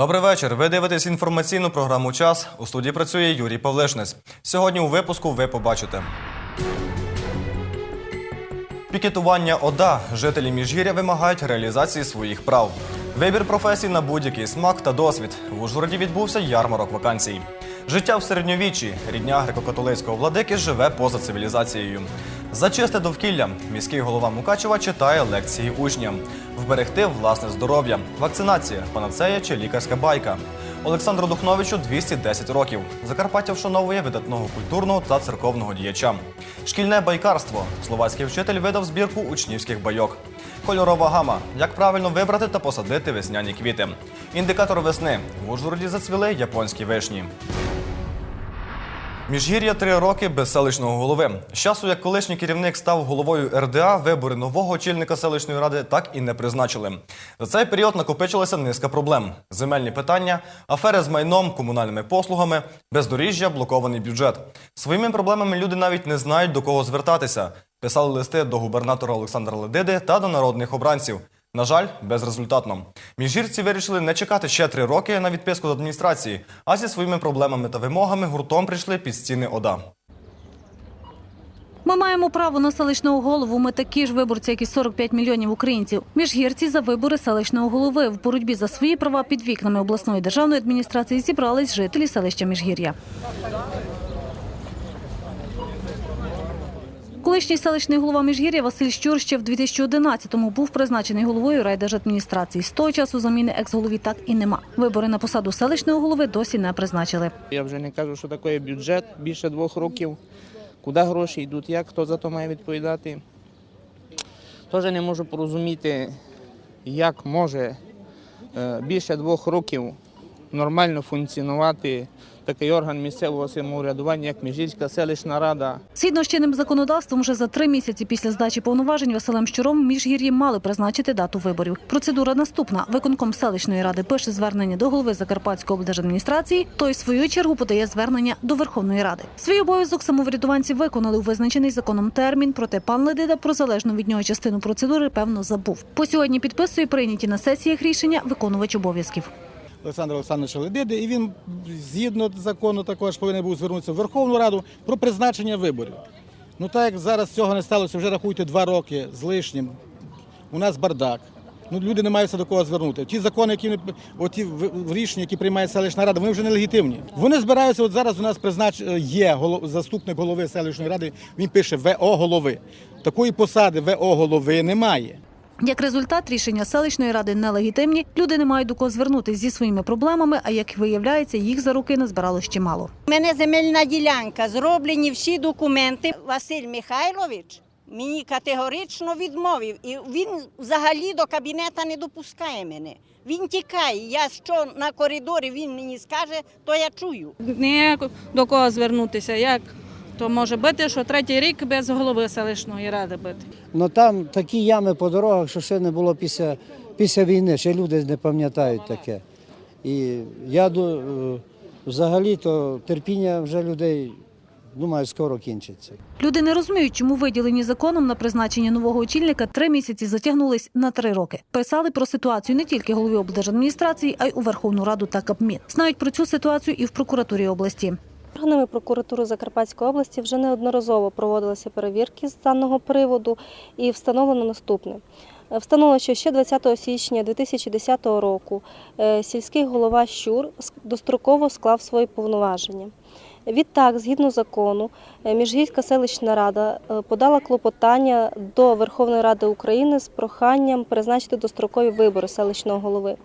Добрий вечір. Ви дивитесь інформаційну програму Час. У студії працює Юрій Павлишнець. Сьогодні у випуску ви побачите. Пікетування ОДА. Жителі Міжгір'я вимагають реалізації своїх прав. Вибір професій на будь-який смак та досвід. В Ужгороді відбувся ярмарок вакансій. Життя в середньовіччі. Рідня греко-католицького владики живе поза цивілізацією. Зачисти довкілля. Міський голова Мукачева читає лекції учням. Вберегти власне здоров'я. Вакцинація, панацея чи лікарська байка. Олександру Духновичу 210 років. Закарпаття вшановує видатного культурного та церковного діяча. Шкільне байкарство. Словацький вчитель видав збірку учнівських байок. Кольорова гама. Як правильно вибрати та посадити весняні квіти. Індикатор весни. В Ужгороді зацвіли японські вишні. Міжгір'я три роки без селищного голови. З часу, як колишній керівник став головою РДА, вибори нового очільника селищної ради так і не призначили. За цей період накопичилася низка проблем: земельні питання, афери з майном, комунальними послугами, бездоріжжя, блокований бюджет. Своїми проблемами люди навіть не знають до кого звертатися. Писали листи до губернатора Олександра Ледиди та до народних обранців. На жаль, безрезультатно. Міжгірці вирішили не чекати ще три роки на відписку з адміністрації, а зі своїми проблемами та вимогами гуртом прийшли під стіни ОДА. Ми маємо право на селищного голову. Ми такі ж виборці, як і 45 мільйонів українців. Міжгірці за вибори селищного голови в боротьбі за свої права під вікнами обласної державної адміністрації зібрались жителі селища Міжгір'я. Колишній селищний голова Міжгір'я Василь Щур ще в 2011-му був призначений головою райдержадміністрації. З того часу заміни екс-голові так і нема. Вибори на посаду селищного голови досі не призначили. Я вже не кажу, що таке бюджет більше двох років. Куди гроші йдуть, як хто за то має відповідати. Теж не можу порозуміти, як може е, більше двох років нормально функціонувати такий орган місцевого самоврядування, як Міжільська селищна рада. Згідно з чинним законодавством, вже за три місяці після здачі повноважень Василем Щуром міжгір'ї мали призначити дату виборів. Процедура наступна: виконком селищної ради пише звернення до голови Закарпатської облдержадміністрації. Той в свою чергу подає звернення до Верховної Ради. Свій обов'язок самоврядуванці виконали у визначений законом термін. Проте пан Ледида про залежну від нього частину процедури певно забув. По сьогодні підписує прийняті на сесіях рішення виконувач обов'язків. Олександра Олександровича Ледиди, і він згідно закону також повинен був звернутися в Верховну Раду про призначення виборів. Ну так як зараз цього не сталося, вже рахуйте два роки з лишнім. У нас бардак. Ну, люди не мають до кого звернути. Ті закони, які оті рішення, які приймає селищна рада, вони вже нелегітимні. Вони збираються. От зараз у нас признач є голо- заступник голови селищної ради. Він пише ВО голови. Такої посади ВО голови немає. Як результат, рішення селищної ради нелегітимні. Люди не мають до кого звернутися зі своїми проблемами. А як виявляється, їх за руки назбирало ще мало. У мене земельна ділянка, зроблені всі документи. Василь Михайлович мені категорично відмовив. І він взагалі до кабінета не допускає мене. Він тікає. Я що на коридорі він мені скаже, то я чую. Ніяк до кого звернутися. Як то може бути, що третій рік без голови селищної ради бути? Ну там такі ями по дорогах, що ще не було після, після війни, ще люди не пам'ятають таке. І я е, взагалі то терпіння вже людей, думаю, скоро кінчиться. Люди не розуміють, чому виділені законом на призначення нового очільника три місяці затягнулись на три роки. Писали про ситуацію не тільки голові облдержадміністрації, а й у Верховну Раду та Кабмін. Знають про цю ситуацію і в прокуратурі області. Органами прокуратури Закарпатської області вже неодноразово проводилися перевірки з даного приводу і встановлено наступне. Е, Встановлено, що ще 20 січня 2010 року е, сільський голова Щур достроково склав свої повноваження. Відтак, згідно закону, е, Міжгірська селищна рада е, подала клопотання до Верховної Ради України з проханням призначити дострокові вибори селищного голови.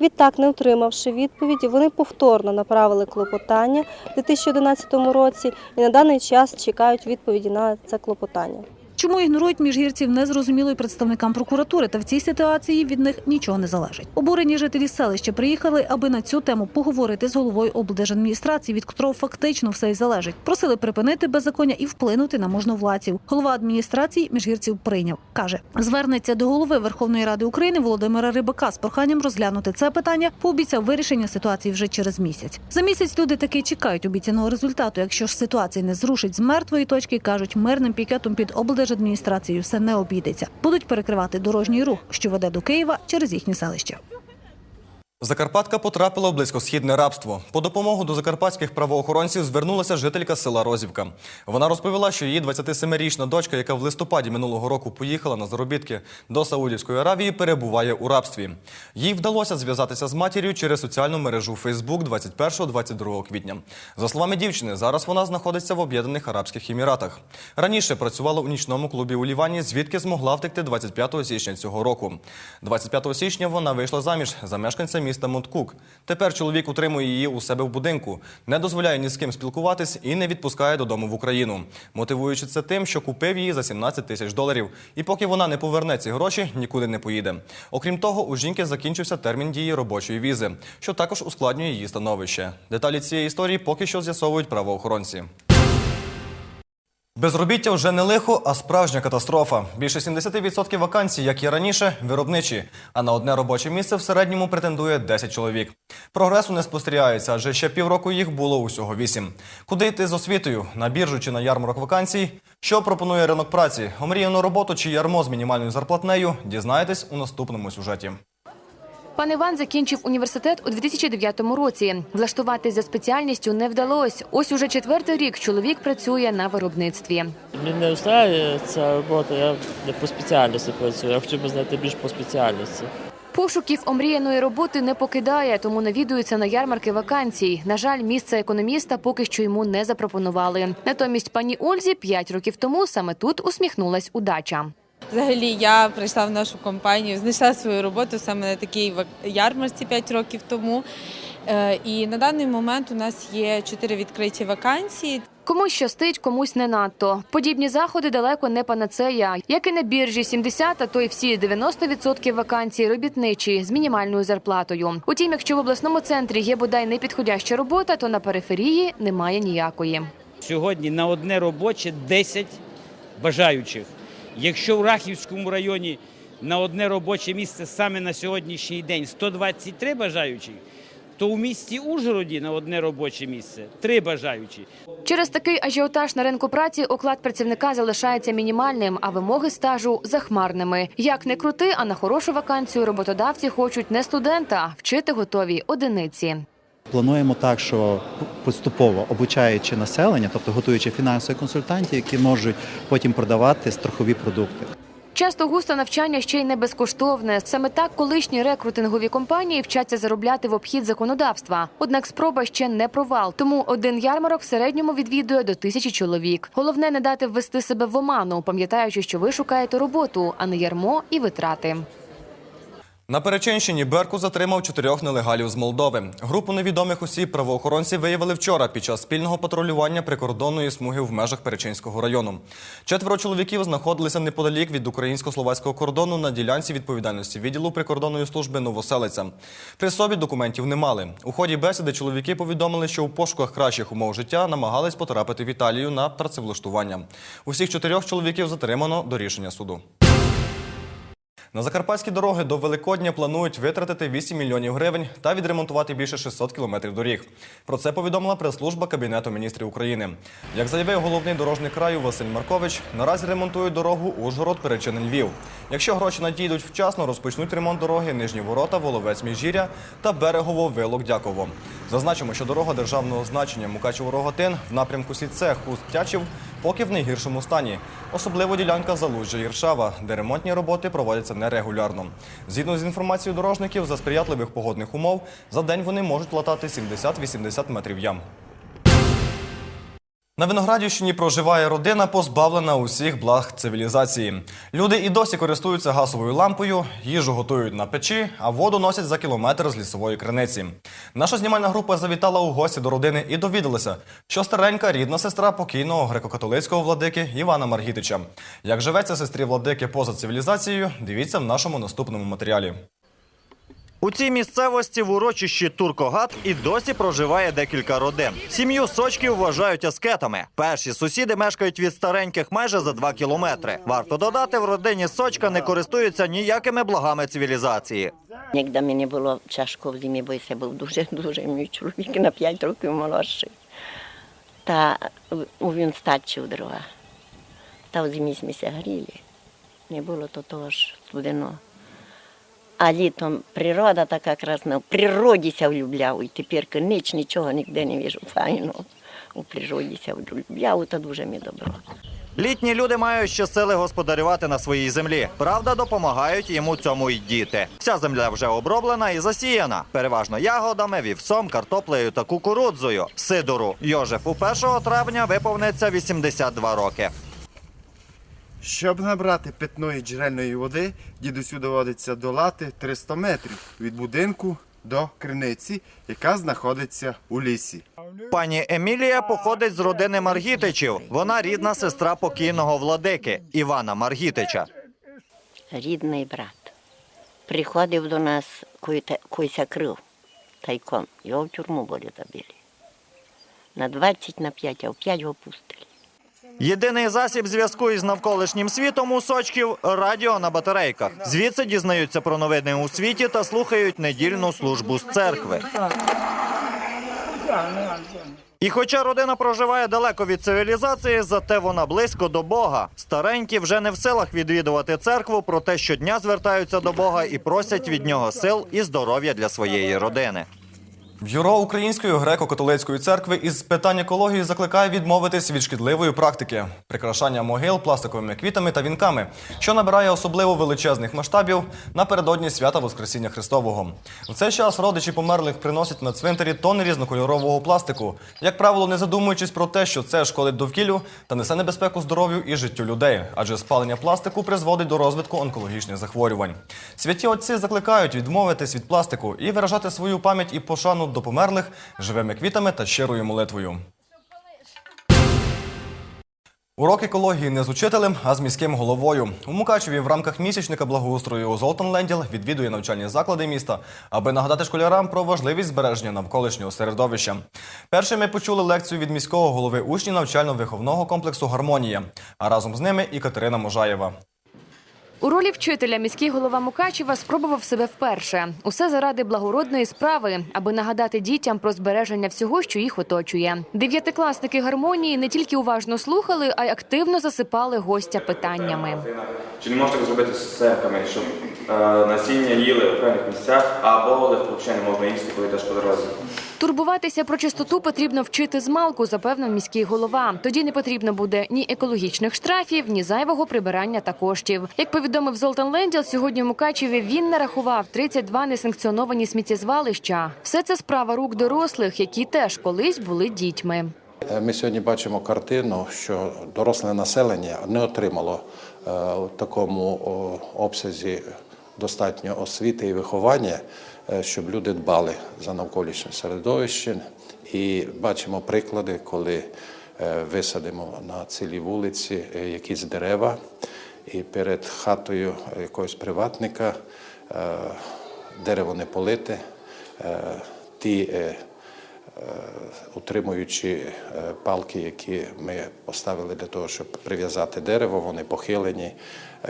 Відтак, не отримавши відповіді, вони повторно направили клопотання у 2011 році і на даний час чекають відповіді на це клопотання. Чому ігнорують міжгірців, незрозуміло й представникам прокуратури, та в цій ситуації від них нічого не залежить. Обурені жителі селища приїхали, аби на цю тему поговорити з головою облдержадміністрації, від котрого фактично все й залежить. Просили припинити беззаконня і вплинути на можновладців. Голова адміністрації міжгірців прийняв. каже, звернеться до голови Верховної Ради України Володимира Рибака з проханням розглянути це питання. Пообіцяв вирішення ситуації вже через місяць. За місяць люди таки чекають обіцяного результату. Якщо ж ситуація не зрушить з мертвої точки, кажуть, мирним пікетом під облдержадміністрацією все не обійдеться. Будуть перекривати дорожній рух, що веде до Києва через їхнє селище. Закарпатка потрапила в близькосхідне рабство. По допомогу до закарпатських правоохоронців звернулася жителька села Розівка. Вона розповіла, що її 27-річна дочка, яка в листопаді минулого року поїхала на заробітки до Саудівської Аравії, перебуває у рабстві. Їй вдалося зв'язатися з матір'ю через соціальну мережу Facebook 21-22 квітня. За словами дівчини, зараз вона знаходиться в Об'єднаних Арабських Еміратах. Раніше працювала у нічному клубі у Лівані, звідки змогла втекти 25 січня цього року. 25 січня вона вийшла заміж за мешканця міста Монткук. Тепер чоловік утримує її у себе в будинку, не дозволяє ні з ким спілкуватись і не відпускає додому в Україну, мотивуючи це тим, що купив її за 17 тисяч доларів. І поки вона не поверне ці гроші, нікуди не поїде. Окрім того, у жінки закінчився термін дії робочої візи, що також ускладнює її становище. Деталі цієї історії поки що з'ясовують правоохоронці. Безробіття вже не лихо, а справжня катастрофа. Більше 70% вакансій, як і раніше, виробничі. А на одне робоче місце в середньому претендує 10 чоловік. Прогресу не спостерігається, адже ще півроку їх було усього 8. Куди йти з освітою? На біржу чи на ярмарок вакансій? Що пропонує ринок праці? Омріяну роботу чи ярмо з мінімальною зарплатнею? Дізнаєтесь у наступному сюжеті. Пан Іван закінчив університет у 2009 році. Влаштуватись за спеціальністю не вдалось. Ось уже четвертий рік чоловік працює на виробництві. Мені не устраює ця робота, я не по спеціальності працюю, я хотів би знати більш по спеціальності. Пошуків омріяної роботи не покидає, тому навідується на ярмарки вакансій. На жаль, місце економіста поки що йому не запропонували. Натомість пані Ользі п'ять років тому саме тут усміхнулась удача. Взагалі, я прийшла в нашу компанію, знайшла свою роботу саме на такій ярмарці 5 років тому. Е, І на даний момент у нас є чотири відкриті вакансії. Комусь щастить, комусь не надто. Подібні заходи далеко не панацея. Як і на біржі 70, а то й всі 90% вакансій робітничі з мінімальною зарплатою. Утім, якщо в обласному центрі є бодай непідходяща робота, то на периферії немає ніякої. Сьогодні на одне робоче 10 бажаючих. Якщо в Рахівському районі на одне робоче місце саме на сьогоднішній день 123 бажаючих, то у місті Ужгороді на одне робоче місце 3 бажаючі. Через такий ажіотаж на ринку праці оклад працівника залишається мінімальним, а вимоги стажу захмарними. Як не крути, а на хорошу вакансію роботодавці хочуть не студента, вчити готові одиниці. Плануємо так, що поступово обучаючи населення, тобто готуючи фінансових консультантів, які можуть потім продавати страхові продукти. Часто густо навчання ще й не безкоштовне. Саме так колишні рекрутингові компанії вчаться заробляти в обхід законодавства. Однак спроба ще не провал. Тому один ярмарок в середньому відвідує до тисячі чоловік. Головне не дати ввести себе в оману, пам'ятаючи, що ви шукаєте роботу, а не ярмо і витрати. На Перечинщині Беркут затримав чотирьох нелегалів з Молдови. Групу невідомих осіб правоохоронці виявили вчора під час спільного патрулювання прикордонної смуги в межах Перечинського району. Четверо чоловіків знаходилися неподалік від українсько-словацького кордону на ділянці відповідальності відділу прикордонної служби Новоселиця. При собі документів не мали. У ході бесіди чоловіки повідомили, що у пошуках кращих умов життя намагались потрапити в Італію на працевлаштування. Усіх чотирьох чоловіків затримано до рішення суду. На закарпатські дороги до Великодня планують витратити 8 мільйонів гривень та відремонтувати більше 600 кілометрів доріг. Про це повідомила прес-служба Кабінету міністрів України. Як заявив головний дорожник краю Василь Маркович, наразі ремонтують дорогу Ужгород перечин Львів. Якщо гроші надійдуть вчасно, розпочнуть ремонт дороги Нижні Ворота, Воловець Міжгір'я та берегово Вилок Дяково. Зазначимо, що дорога державного значення Мукачево-Роготин в напрямку Сіце Хуст Тячів поки в найгіршому стані. Особливо ділянка Залужжя Єршава, де ремонтні роботи проводяться нерегулярно. Згідно з інформацією дорожників, за сприятливих погодних умов за день вони можуть латати 70-80 метрів ям. На Виноградівщині проживає родина, позбавлена усіх благ цивілізації. Люди і досі користуються газовою лампою, їжу готують на печі, а воду носять за кілометр з лісової криниці. Наша знімальна група завітала у гості до родини і довідалася, що старенька рідна сестра покійного греко-католицького владики Івана Маргітича. Як живеться сестрі владики поза цивілізацією, дивіться в нашому наступному матеріалі. У цій місцевості в урочищі Туркогат і досі проживає декілька родин. Сім'ю сочків вважають аскетами. Перші сусіди мешкають від стареньких майже за два кілометри. Варто додати, в родині сочка не користуються ніякими благами цивілізації. Нігде мені було тяжко в зимі, бо це був дуже дуже мій чоловік на 5 років молодший. Та він старший друга. Та в зимі ми гріли. Не було то того ж студено. А літом природа така красна, в природі ся влюбляв. І тепер ніч нічого ніде не вижу файного. У природі ся влюбляв, то дуже мені добро. Літні люди мають ще сили господарювати на своїй землі. Правда, допомагають йому цьому й діти. Вся земля вже оброблена і засіяна, переважно ягодами, вівсом, картоплею та кукурудзою. Сидору Йожефу 1 травня виповниться 82 роки. Щоб набрати питної джерельної води, дідусю доводиться долати 300 метрів від будинку до криниці, яка знаходиться у лісі. Пані Емілія походить з родини Маргітичів. Вона рідна сестра покійного владики Івана Маргітича. Рідний брат. Приходив до нас, койся крив тайком. Його в тюрму були забили. На 20 на 5, а в 5 його пустили. Єдиний засіб зв'язку із навколишнім світом у сочків радіо на батарейках. Звідси дізнаються про новини у світі та слухають недільну службу з церкви. І хоча родина проживає далеко від цивілізації, зате вона близько до Бога. Старенькі вже не в силах відвідувати церкву, проте щодня звертаються до Бога і просять від нього сил і здоров'я для своєї родини. Бюро Української греко-католицької церкви із питань екології закликає відмовитись від шкідливої практики прикрашання могил пластиковими квітами та вінками, що набирає особливо величезних масштабів напередодні свята Воскресіння Христового. В цей час родичі померлих приносять на цвинтарі тонни різнокольорового пластику, як правило, не задумуючись про те, що це шкодить довкіллю та несе небезпеку здоров'ю і життю людей, адже спалення пластику призводить до розвитку онкологічних захворювань. Святі отці закликають відмовитись від пластику і виражати свою пам'ять і пошану до померлих живими квітами та щирою молитвою. Урок екології не з учителем, а з міським головою. У Мукачеві в рамках місячника благоустрою Золтан Ленділ відвідує навчальні заклади міста, аби нагадати школярам про важливість збереження навколишнього середовища. Першими почули лекцію від міського голови учні навчально-виховного комплексу Гармонія, а разом з ними і Катерина Можаєва. У ролі вчителя міський голова Мукачева спробував себе вперше. Усе заради благородної справи, аби нагадати дітям про збереження всього, що їх оточує. Дев'ятикласники гармонії не тільки уважно слухали, а й активно засипали гостя питаннями. Чи не можете зробити з серками, щоб е, насіння їли в певних місцях, або взагалі не можна їсти, коли йдеш по дорозі? Турбуватися про чистоту потрібно вчити з малку, запевнив міський голова. Тоді не потрібно буде ні екологічних штрафів, ні зайвого прибирання та коштів. Як повідомив Золтан Ленділ, сьогодні в Мукачеві він нарахував 32 несанкціоновані сміттєзвалища. Все це справа рук дорослих, які теж колись були дітьми. Е, Ми сьогодні бачимо картину, що доросле населення не отримало е, в такому обсязі достатньо освіти і виховання, щоб люди дбали за навколишнє середовище. І бачимо приклади, коли е, висадимо на цілій вулиці е, якісь дерева, і перед хатою якогось приватника е, дерево не полите, е, ті е, утримуючи е, палки, які ми поставили для того, щоб прив'язати дерево, вони похилені.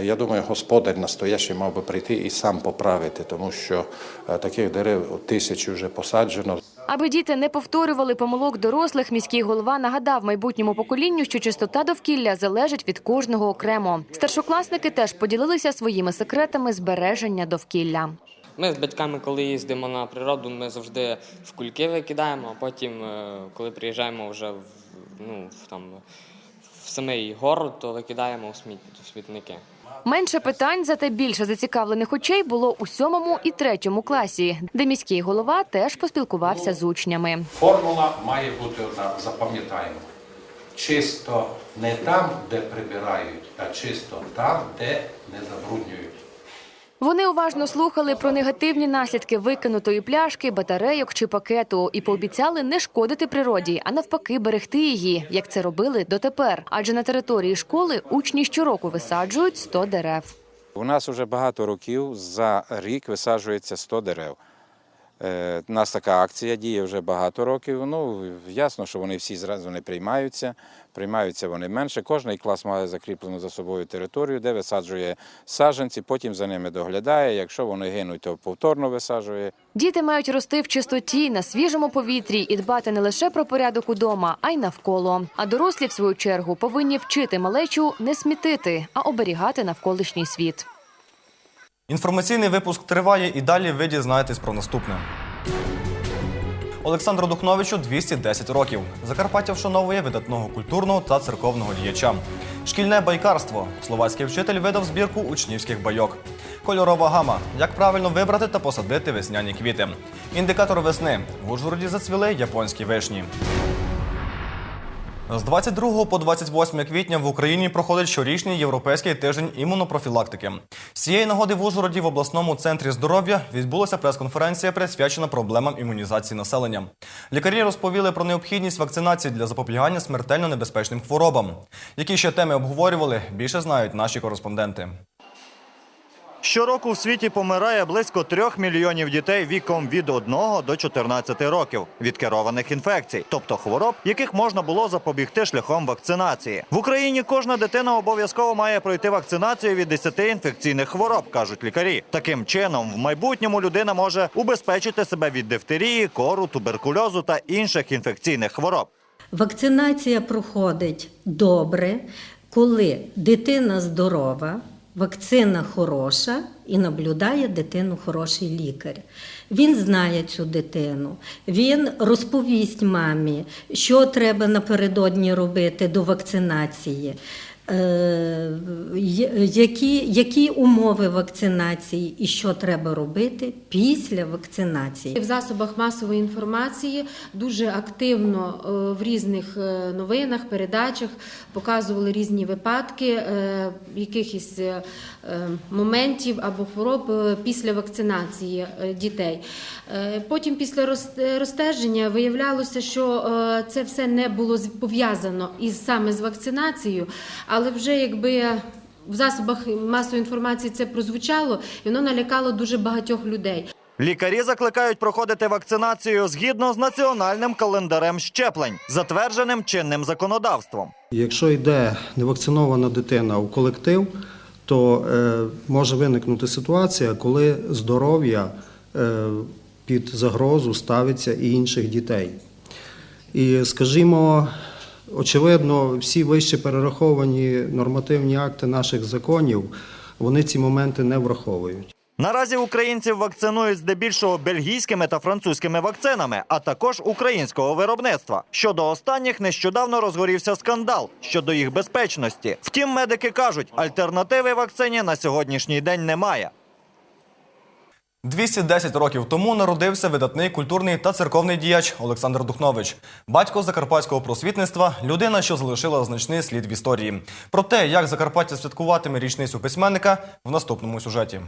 Я думаю, господар настоящий мав би прийти і сам поправити, тому що е, таких дерев тисячі вже посаджено. Аби діти не повторювали помилок дорослих, міський голова нагадав майбутньому поколінню, що чистота довкілля залежить від кожного окремо. Старшокласники теж поділилися своїми секретами збереження довкілля. Ми з батьками, коли їздимо на природу, ми завжди в кульки викидаємо, а потім, е, коли приїжджаємо вже в, ну, в, там, в самий город, то викидаємо у сміт, смітники. Менше питань, зате більше зацікавлених очей було у сьомому і третьому класі, де міський голова теж поспілкувався з учнями. Формула має бути одна, запам'ятаємо. Чисто не там, де прибирають, а чисто там, де не забруднюють. Вони уважно слухали про негативні наслідки викинутої пляшки, батарейок чи пакету і пообіцяли не шкодити природі, а навпаки, берегти її, як це робили дотепер. Адже на території школи учні щороку висаджують 100 дерев. У нас вже багато років за рік висаджується 100 дерев. Е, У нас така акція діє вже багато років. Ну, ясно, що вони всі зразу не приймаються. Приймаються вони менше. Кожний клас має закріплену за собою територію, де висаджує саджанці, потім за ними доглядає. Якщо вони гинуть, то повторно висаджує. Діти мають рости в чистоті на свіжому повітрі і дбати не лише про порядок удома, а й навколо. А дорослі, в свою чергу, повинні вчити малечу не смітити, а оберігати навколишній світ. Інформаційний випуск триває і далі ви дізнаєтесь про наступне. Олександру Духновичу 210 років. Закарпаття вшановує видатного культурного та церковного діяча. Шкільне байкарство. Словацький вчитель видав збірку учнівських байок. Кольорова гама. Як правильно вибрати та посадити весняні квіти. Індикатор весни. В Ужгороді зацвіли японські вишні. З 22 по 28 квітня в Україні проходить щорічний європейський тиждень імунопрофілактики. З цієї нагоди в Ужгороді в обласному центрі здоров'я відбулася прес-конференція, присвячена проблемам імунізації населення. Лікарі розповіли про необхідність вакцинації для запобігання смертельно небезпечним хворобам. Які ще теми обговорювали, більше знають наші кореспонденти. Щороку в світі помирає близько трьох мільйонів дітей віком від 1 до 14 років від керованих інфекцій, тобто хвороб, яких можна було запобігти шляхом вакцинації. В Україні кожна дитина обов'язково має пройти вакцинацію від 10 інфекційних хвороб, кажуть лікарі. Таким чином, в майбутньому людина може убезпечити себе від дифтерії, кору, туберкульозу та інших інфекційних хвороб. Вакцинація проходить добре, коли дитина здорова, вакцина хороша і наблюдає дитину хороший лікар. Він знає цю дитину, він розповість мамі, що треба напередодні робити до вакцинації. Е, Які, які умови вакцинації і що треба робити після вакцинації? В засобах масової інформації дуже активно е, в різних е, новинах, передачах показували різні випадки якихось моментів або хвороб після вакцинації дітей. Потім після роз- розстеження виявлялося, що це все не було пов'язано із саме з вакцинацією, але вже якби. В засобах масової інформації це прозвучало, і воно налякало дуже багатьох людей. Лікарі закликають проходити вакцинацію згідно з національним календарем щеплень, затвердженим чинним законодавством. Якщо йде невакцинована дитина у колектив, то е, може виникнути ситуація, коли здоров'я е, під загрозу ставиться і інших дітей. І, скажімо, очевидно, всі вище перераховані нормативні акти наших законів, вони ці моменти не враховують. Наразі українців вакцинують здебільшого бельгійськими та французькими вакцинами, а також українського виробництва. Щодо останніх нещодавно розгорівся скандал щодо їх безпечності. Втім, медики кажуть, альтернативи вакцині на сьогоднішній день немає. 210 років тому народився видатний культурний та церковний діяч Олександр Духнович, батько закарпатського просвітництва, людина, що залишила значний слід в історії. Про те, як Закарпаття святкуватиме річницю письменника, в наступному сюжеті.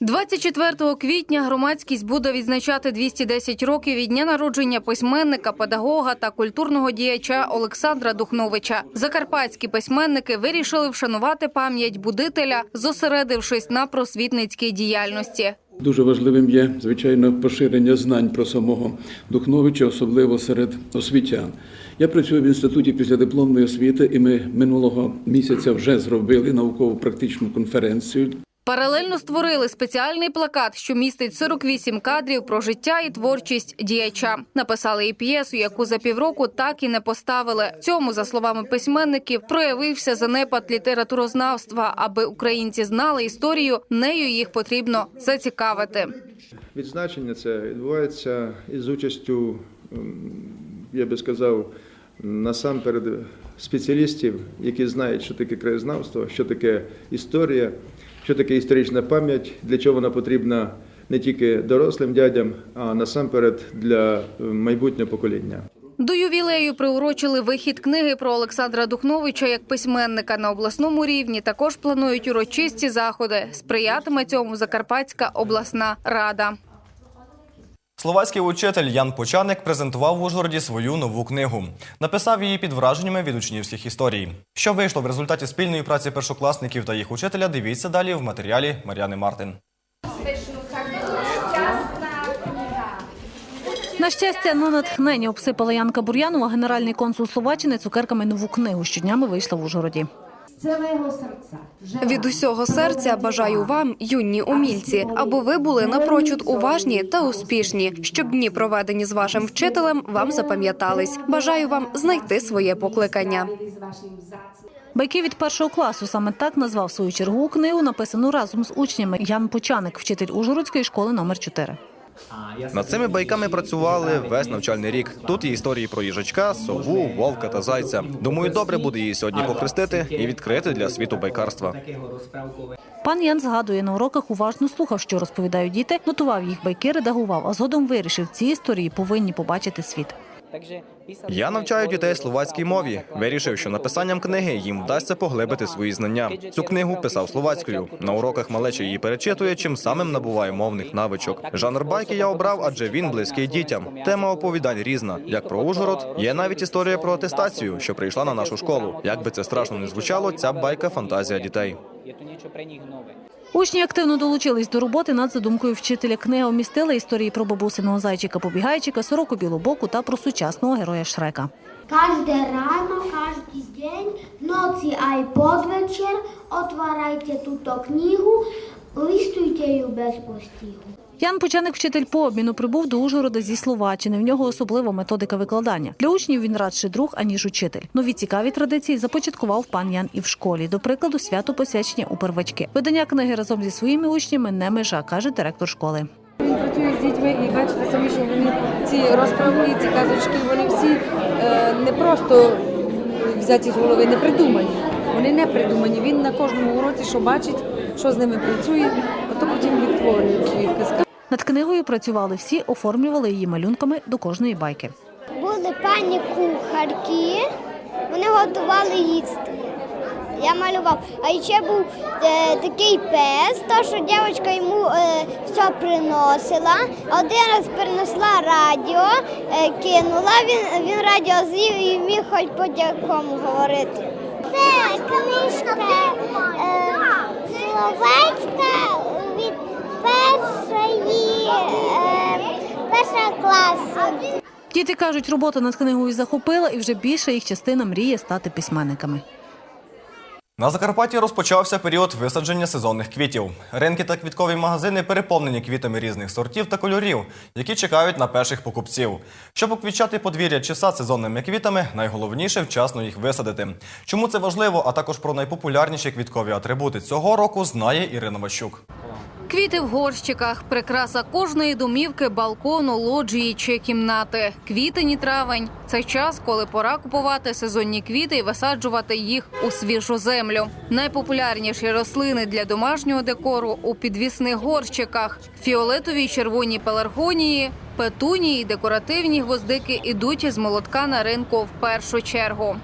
24 квітня громадськість буде відзначати 210 років від дня народження письменника, педагога та культурного діяча Олександра Духновича. Закарпатські письменники вирішили вшанувати пам'ять будителя, зосередившись на просвітницькій діяльності. Дуже важливим є, звичайно, поширення знань про самого Духновича, особливо серед освітян. Я працюю в інституті післядипломної освіти, і ми минулого місяця вже зробили науково-практичну конференцію Паралельно створили спеціальний плакат, що містить 48 кадрів про життя і творчість діяча. Написали і п'єсу, яку за півроку так і не поставили. Цьому, за словами письменників, проявився занепад літературознавства. Аби українці знали історію, нею їх потрібно зацікавити. Відзначення це відбувається із участю, я би сказав, насамперед спеціалістів, які знають, що таке краєзнавство, що таке історія, що таке історична пам'ять, для чого вона потрібна не тільки дорослим дядям, а насамперед для е, майбутнього покоління. До ювілею приурочили вихід книги про Олександра Духновича як письменника на обласному рівні. Також планують урочисті заходи. Сприятиме цьому Закарпатська обласна рада. Словацький учитель Ян Почаник презентував в Ужгороді свою нову книгу. Написав її під враженнями від учнівських історій. Що вийшло в результаті спільної праці першокласників та їх учителя, дивіться далі в матеріалі Мар'яни Мартин. На щастя, на натхнення обсипала Янка Бур'янова, генеральний консул Словаччини, цукерками нову книгу. Щоднями вийшла в Ужгороді. Całego serca. że Від усього серця бажаю вам, юні умільці, аби ви були напрочуд уважні та успішні, щоб дні, проведені з вашим вчителем, вам запам'ятались. Бажаю вам знайти своє покликання. Байки від першого класу саме так назвав свою чергу книгу, написану разом з учнями Ян Почаник, вчитель Ужгородської школи номер 4. Над цими байками працювали весь навчальний рік. Тут є історії про їжачка, сову, вовка та зайця. Думаю, добре буде її сьогодні похрестити і відкрити для світу байкарства. Пан Ян згадує, на уроках уважно слухав, що розповідають діти, нотував їх байки, редагував, а згодом вирішив, ці історії повинні побачити світ. Я навчаю дітей словацькій мові. Вирішив, що написанням книги їм вдасться поглибити свої знання. Цю книгу писав словацькою. На уроках малеча її перечитує, чим самим набуває мовних навичок. Жанр байки я обрав, адже він близький дітям. Тема оповідань різна. Як про Ужгород, є навіть історія про атестацію, що прийшла на нашу школу. Як би це страшно не звучало, ця байка фантазія дітей. Учні активно долучились до роботи над задумкою вчителя. Книга вмістила історії про бабусиного зайчика-побігайчика, сороку білобоку та про сучасного героя Шрека. Każde рано, każdy день, w а й і Отварайте otwierajcie книгу, listujcie ją bez postichu. Ян Почаник, вчитель по обміну, прибув до Ужгорода зі Словаччини. В нього особлива методика викладання. Для учнів він радше друг, аніж учитель. Нові цікаві традиції започаткував пан Ян і в школі. До прикладу, свято посвячення у первачки. Видання книги разом зі своїми учнями не межа, каже директор школи. Він працює з дітьми і бачите самі, що вони ці розправки, ці казочки, вони всі е, не просто взяті з голови, не придумані. Вони не придумані. Він на кожному уроці, що бачить, що з ними працює, ото потім відтворює в своїх казках. Над книгою працювали всі, оформлювали її малюнками до кожної байки. Були пані кухарки, вони готували їсти. Я малював. А ще був е, такий пес, то що дівчинка йому е, все приносила. Один раз принесла радіо, е, кинула, він, він радіо з'їв і міг хоч по якому говорити. Це книжка е, словацька від першої, е, першого класу. Діти кажуть, робота над книгою захопила, і вже більша їх частина мріє стати письменниками. На Закарпатті розпочався період висадження сезонних квітів. Ринки та квіткові магазини переповнені квітами різних сортів та кольорів, які чекають на перших покупців. Щоб оквітчати подвір'я чи сад сезонними квітами, найголовніше вчасно їх висадити. Чому це важливо, а також про найпопулярніші квіткові атрибути цього року знає Ірина Ващук. Квіти в горщиках, прикраса кожної домівки, балкону, лоджії чи кімнати. Квітень і травень це час, коли пора купувати сезонні квіти і висаджувати їх у свіжу землю. Найпопулярніші рослини для домашнього декору у підвісних горщиках: фіолетові й червоні пеларгонії, петунії, й декоративні гвоздики ідуть із молотка на ринку в першу чергу.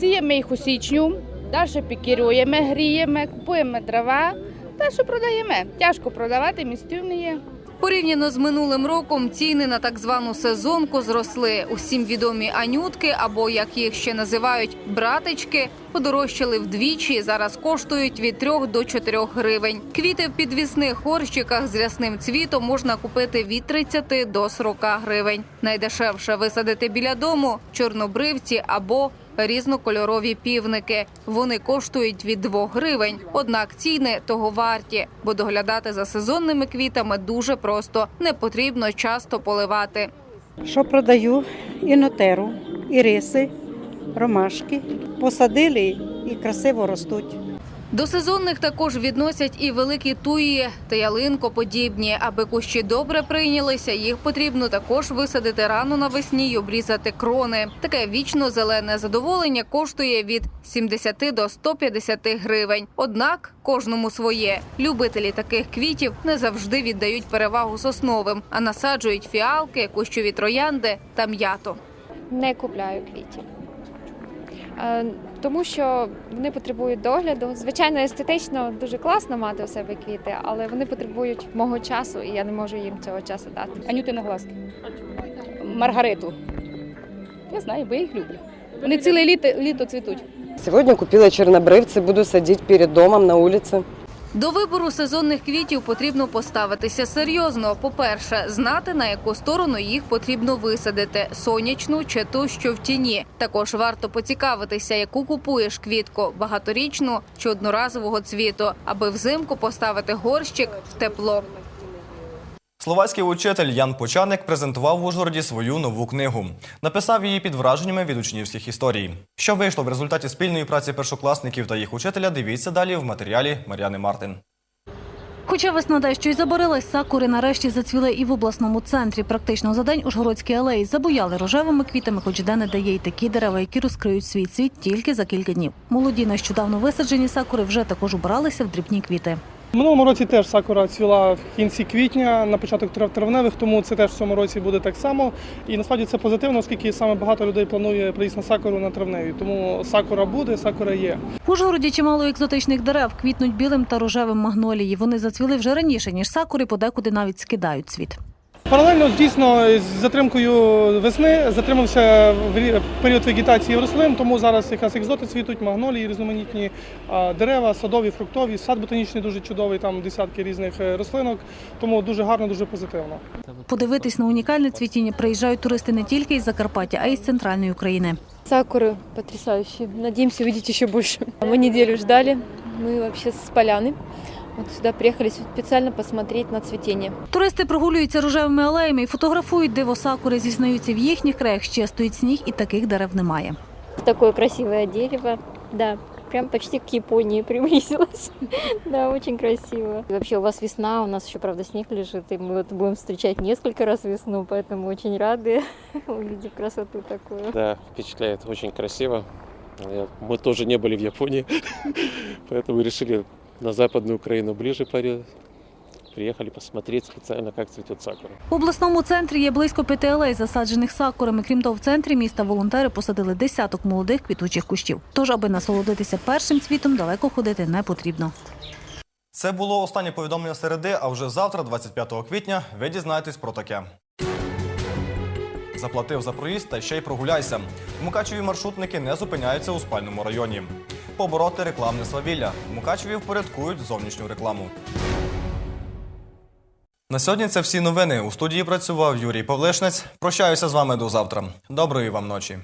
Сіємо їх у січню, далі пікіруємо, гріємо, купуємо дрова, далі продаємо. Тяжко продавати, місців не. Порівняно з минулим роком ціни на так звану сезонку зросли. Усім відомі анютки, або як їх ще називають братички, подорожчали вдвічі. Зараз коштують від 3 до 4 гривень. Квіти в підвісних горщиках з рясним цвітом можна купити від 30 до 40 гривень. Найдешевше висадити біля дому чорнобривці або різнокольорові півники. Вони коштують від 2 гривень. Однак ціни того варті, бо доглядати за сезонними квітами дуже просто. Не потрібно часто поливати. Що продаю? І нотеру, і риси, ромашки. Посадили і красиво ростуть. До сезонних також відносять і великі туї та ялинкоподібні. Аби кущі добре прийнялися, їх потрібно також висадити рано навесні й обрізати крони. Таке вічно зелене задоволення коштує від 70 до 150 гривень. Однак кожному своє. Любителі таких квітів не завжди віддають перевагу сосновим, а насаджують фіалки, кущові троянди та м'яту. Не купляю квітів. Тому що вони потребують догляду. Звичайно, естетично дуже класно мати у себе квіти, але вони потребують мого часу, і я не можу їм цього часу дати. Анюти на глазки. Маргариту. Я знаю, бо я їх люблю. Вони ціле літо, літо цвітуть. Сегодня купила чернобрывцы, буду садить перед домом на улице. До вибору сезонних квітів потрібно поставитися серйозно. По-перше, знати на яку сторону їх потрібно висадити сонячну чи ту, що в тіні. Також варто поцікавитися, яку купуєш квітку багаторічну чи одноразового цвіту, аби взимку поставити горщик в тепло. Словацький учитель Ян Почаник презентував в Ужгороді свою нову книгу. Написав її під враженнями від учнівських історій. Що вийшло в результаті спільної праці першокласників та їх учителя, дивіться далі в матеріалі Мар'яни Мартин. Хоча весна дещо й заборилась, сакури нарешті зацвіли і в обласному центрі. Практично за день Ужгородські алеї забуяли рожевими квітами, хоч де не дає й такі дерева, які розкриють свій цвіт тільки за кілька днів. Молоді нещодавно висаджені сакури вже також убралися в дрібні квіти. Минулому році теж сакура цвіла в кінці квітня, на початок трав- травневих, тому це теж в цьому році буде так само. І насправді це позитивно, оскільки саме багато людей планує приїзд на сакуру на травневі. Тому сакура буде, сакура є. В Ужгороді чимало екзотичних дерев квітнуть білим та рожевим магнолії. Вони зацвіли вже раніше, ніж сакури, подекуди навіть скидають цвіт. Паралельно дійсно з затримкою весни затримався в рі- період вегетації рослин, тому зараз якраз екзоти цвітуть, магнолії, різноманітні а, дерева, садові, фруктові, сад ботанічний дуже чудовий, там десятки різних е, рослинок, тому дуже гарно, дуже позитивно. Подивитись на унікальне цвітіння приїжджають туристи не тільки із Закарпаття, а й з центральної України. Сакуры потрясающие. Надеемся увидеть еще больше. Мы неделю ждали. Мы вообще с поляны. Вот сюда приехали специально посмотреть на цветение. Туристи прогулюються рожевими алеями і фотографують диво сакури. Зізнаються, в їхніх краях ще стоїть сніг, і таких дерев немає. Такое красивое дерево. Да, прям почти к Японии приблизилось. Да, очень красиво. И вообще у вас весна, у нас еще, правда, снег лежит, и мы вот будем встречать несколько раз весну, поэтому очень рады, увидев красоту такую. Да, впечатляет, очень красиво. Э, Мы тоже не были в Японии, поэтому решили на Западную Украину ближе приехали посмотреть специально, как цветет сакура. В обласному центрі є близько п'яти алей, засаджених сакурами. Крім того, в центрі міста волонтери посадили десяток молодих квітучих кущів. Тож, аби насолодитися першим цвітом, далеко ходити не потрібно. Це було останнє повідомлення середи, а вже завтра, 25 квітня, ви дізнаєтесь про таке. Заплатив за проїзд та ще й прогуляйся. Мукачеві маршрутники не зупиняються у спальному районі. Побороти рекламне свавілля. Мукачеві впорядкують зовнішню рекламу. На сьогодні це всі новини. У студії працював Юрій Павлишнець. Прощаюся з вами до завтра. Доброї вам ночі.